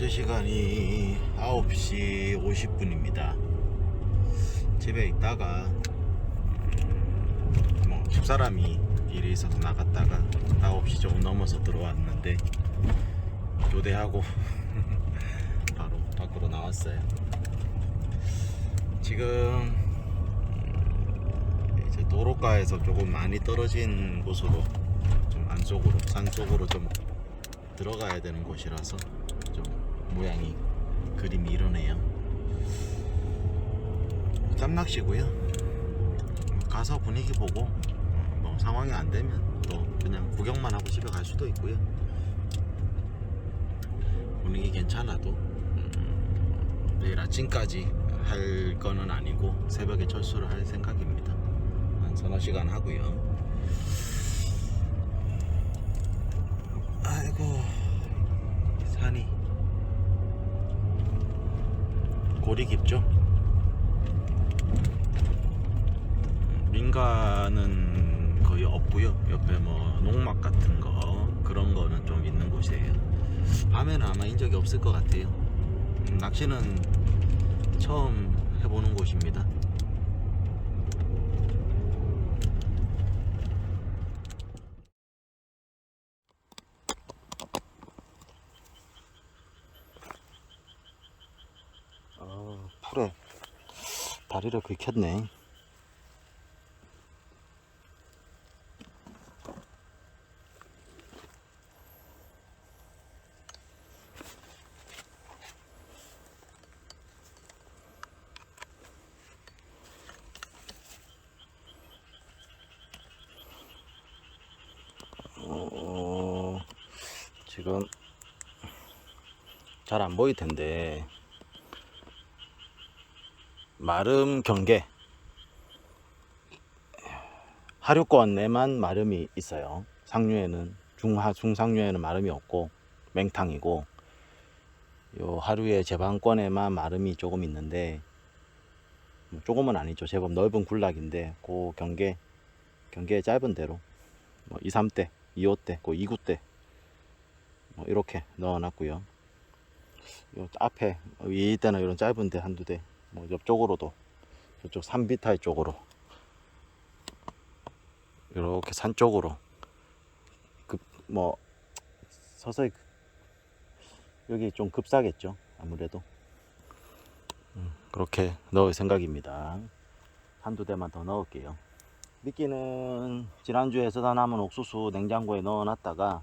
현재 시간이 9시 50분입니다. 집에 있다가 음, 뭐 집사람이 일이 있어서 나갔다가 9시 조금 넘어서 들어왔는데 교대하고 바로 밖으로 나왔어요. 지금 음, 이제 도로가에서 조금 많이 떨어진 곳으로 좀 안쪽으로 산 쪽으로 좀 들어가야 되는 곳이라서 좀 모양이 그림이 이러네요. 짬낚시고요. 가서 분위기 보고 뭐 상황이 안 되면 또 그냥 구경만 하고 집에 갈 수도 있고요. 분위기 괜찮아도 음, 내일 아침까지 할 거는 아니고 새벽에 철수를 할 생각입니다. 한 서너 시간 하고요. 아이고 산이 골이 깊죠? 민가는 거의 없고요. 옆에 뭐 농막 같은 거 그런 거는 좀 있는 곳이에요. 밤에는 아마 인적이 없을 것 같아요. 음, 낚시는 처음 해보는 곳입니다. 아, 풀에 다리를 긁혔네. 어, 지금 잘 안 보일 텐데 마름 경계 하류권 내만 마름이 있어요. 상류에는 중하 중상류에는 마름이 없고 맹탕이고 요 하류의 제방권에만 마름이 조금 있는데 뭐 조금은 아니죠. 제법 넓은 군락인데 그 경계 경계의 짧은 대로 뭐 2, 3대, 2, 5대, 그 2, 9대 뭐 이렇게 넣어놨고요. 요 앞에 이때는 이런 짧은 데 한두 대, 뭐 옆쪽으로도 저쪽 산비탈 쪽으로. 이렇게 산 쪽으로. 급뭐 서서히 여기 좀 급사겠죠? 아무래도. 음, 그렇게 넣을 생각입니다. 한두 대만 더 넣을게요. 미끼는 지난주에 쓰다 남은 옥수수 냉장고에 넣어 놨다가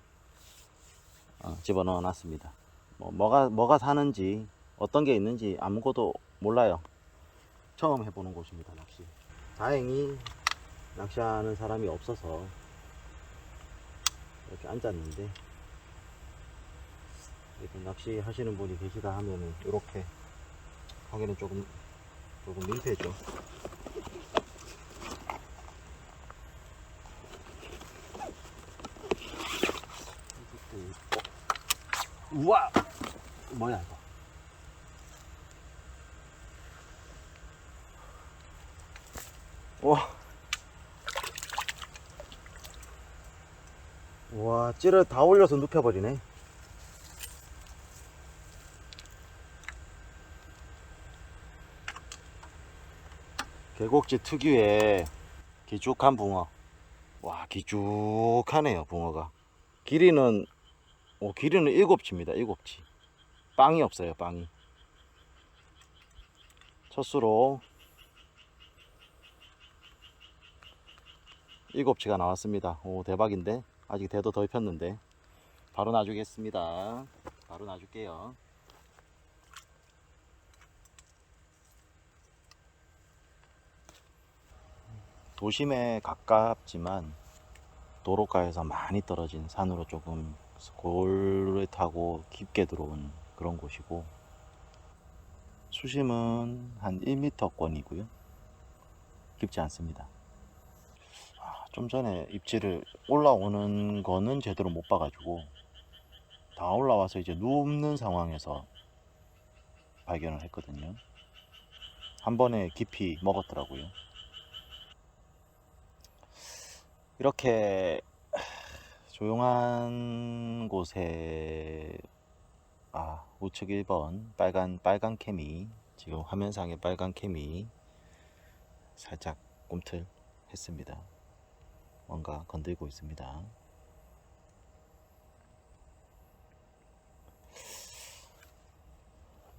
어, 집어 넣어 놨습니다. 뭐 뭐가 뭐가 사는지 어떤 게 있는지 아무것도 몰라요. 처음 해보는 곳입니다 낚시. 다행히 낚시하는 사람이 없어서 이렇게 앉았는데 이렇게 낚시 하시는 분이 계시다 하면은 이렇게 하기는 조금 조금 민폐죠. 있고. 우와! 뭐야 이거 와. 와, 찌를 다 올려서 눕혀버리네. 계곡지 특유의 기죽한 붕어. 와, 기죽하네요, 붕어가. 길이는, 오, 길이는 일곱치입니다, 일곱치. 빵이 없어요, 빵이. 첫수로 일곱치가 나왔습니다. 오 대박인데 아직 대도 덜 폈는데 바로 놔주겠습니다. 바로 놔줄게요. 도심에 가깝지만 도로가에서 많이 떨어진 산으로 조금 골을 타고 깊게 들어온 그런 곳이고 수심은 한 1m권이고요. 깊지 않습니다. 좀 전에 입질을 올라오는 거는 제대로 못 봐가지고 다 올라와서 이제 눕는 상황에서 발견을 했거든요. 한 번에 깊이 먹었더라고요. 이렇게 조용한 곳에 아 우측 1번 빨간 빨간 캠이 지금 화면상에 빨간 캠이 살짝 꿈틀 했습니다. 뭔가 건들고 있습니다.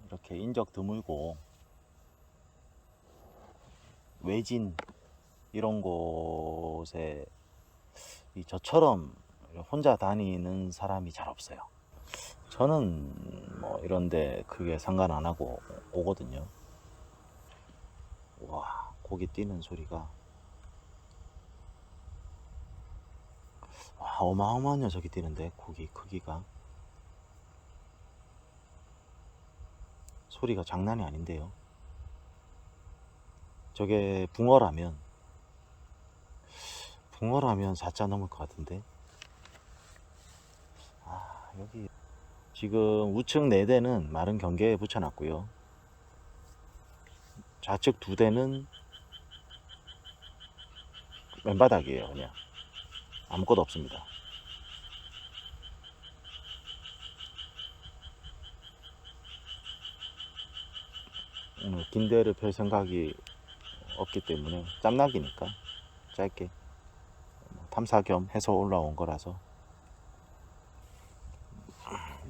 이렇게 인적 드물고 외진 이런 곳에 이 저처럼 혼자 다니는 사람이 잘 없어요. 저는 뭐 이런데 크게 상관 안 하고 오거든요. 와 고기 뛰는 소리가 와 어마어마한 녀석이 뛰는데 고기 크기가. 소리가 장난이 아닌데요. 저게 붕어라면 붕어라면 4자 넘을 것 같은데. 아 여기 지금 우측 4대는 마른 경계에 붙여놨고요. 좌측 2대는 맨바닥이에요 그냥 아무것도 없습니다. 음, 긴 대를 펼 생각이 없기 때문에 짬nak이니까 짧게 뭐 탐사 겸 해서 올라온 거라서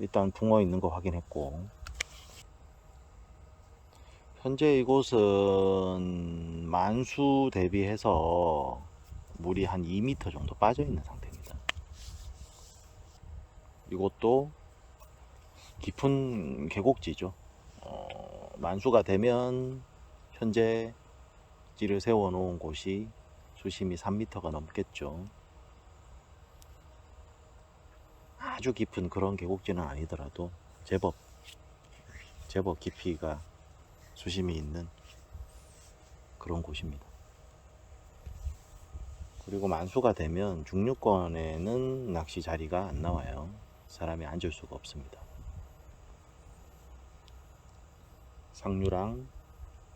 일단 붕어 있는 거 확인했고. 현재 이곳은 만수 대비해서 물이 한 2m 정도 빠져 있는 상태입니다. 이곳도 깊은 계곡지죠. 어, 만수가 되면 현재 지를 세워 놓은 곳이 수심이 3m가 넘겠죠. 아주 깊은 그런 계곡지는 아니더라도 제법 제법 깊이가 수심이 있는 그런 곳입니다. 그리고 만수가 되면 중류권에는 낚시 자리가 안 나와요. 사람이 앉을 수가 없습니다. 상류랑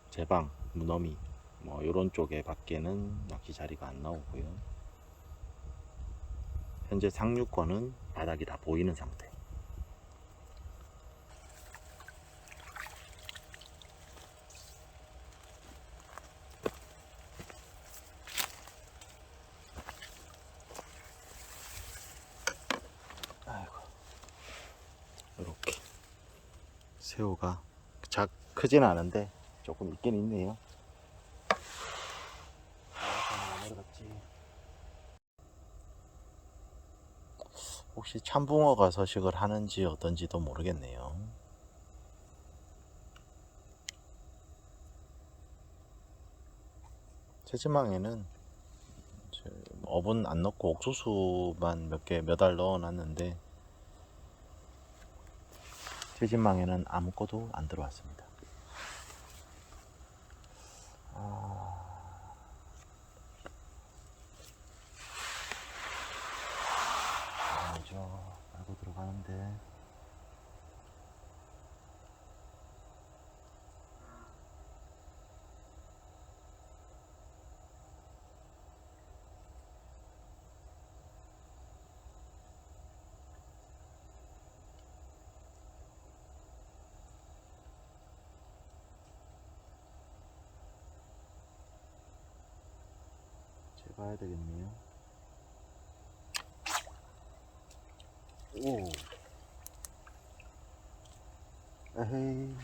제방, 무너미 뭐 이런 쪽에 밖에는 낚시 자리가 안 나오고요. 현재 상류권은 바닥이 다 보이는 상태. 아이고, 이렇게 새우가 작 크진 않은데 조금 있긴 있네요. 혹시 참붕어가 서식을 하는지 어떤지도 모르겠네요. 채지망에는 저 어분 안 넣고 옥수수만 몇 개 몇 알 넣어놨는데 채지망에는 아무것도 안 들어왔습니다. 아... 아니죠. 알고 들어가는데. 재봐야 되겠네요. 오. 에헤이.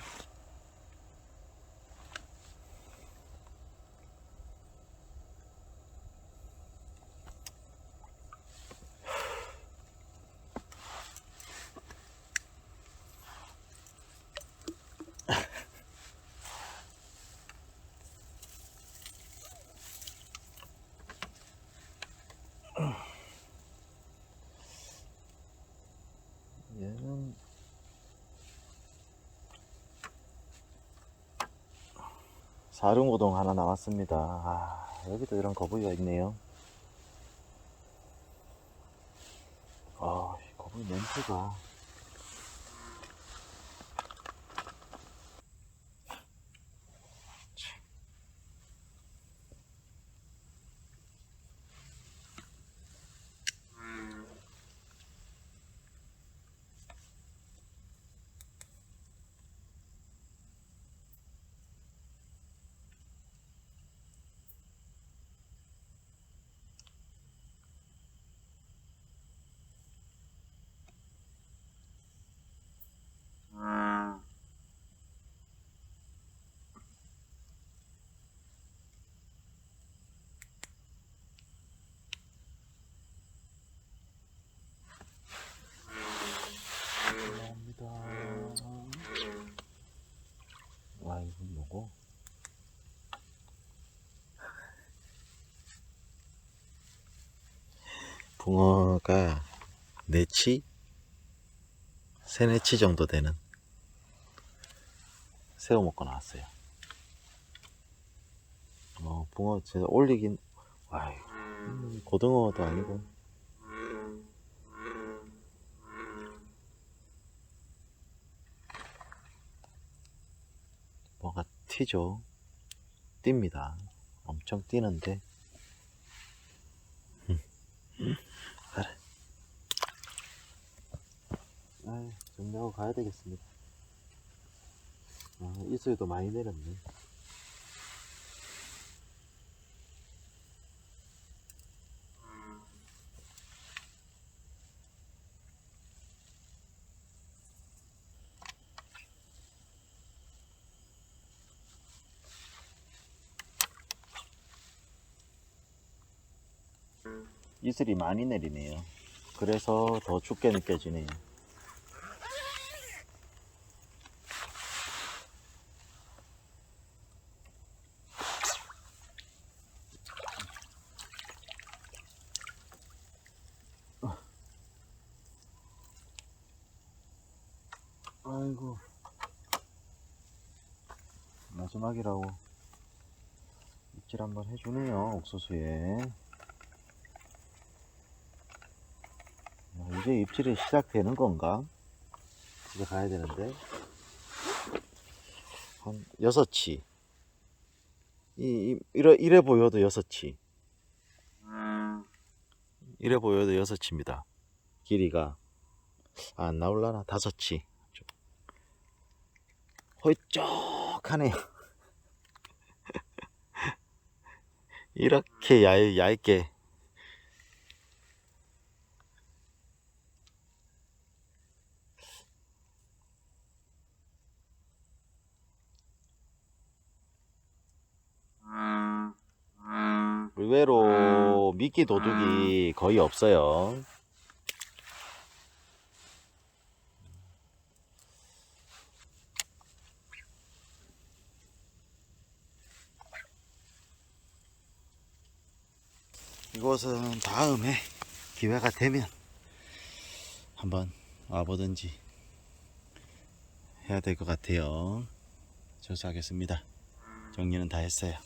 얘는 사륜고동 하나 나왔습니다. 아, 여기도 이런 거북이가 있네요. 아, 이 거북이 냄새가. 참. 나옵니다. 와, 이건 뭐고? 붕어가 네치? 세네치 정도 되는 새우 먹고 나왔어요. 어, 붕어 제가 올리긴, 와, 음, 고등어도 아니고. 뭐가 튀죠. 뜁니다. 엄청 뛰는데. 가라. 아, 정리하고 가야 되겠습니다. 아, 이슬도 많이 내렸네. 이슬이 많이 내리네요. 그래서 더 춥게 느껴지네요. 아이고 마지막이라고 입질 한번 해주네요 옥수수에. 야, 이제 입질이 시작되는 건가? 집에 가야 되는데. 한 여섯치 이, 이 이래, 이래 보여도 여섯치 이래 보여도 여섯치입니다. 길이가. 아, 안 나올라나? 다섯치 좀. 홀쭉하네요 이렇게 얇, 얇게. 의외로 미끼 도둑이 거의 없어요. 이곳은 다음에 기회가 되면 한번 와보든지 해야 될 것 같아요. 조사하겠습니다. 정리는 다 했어요.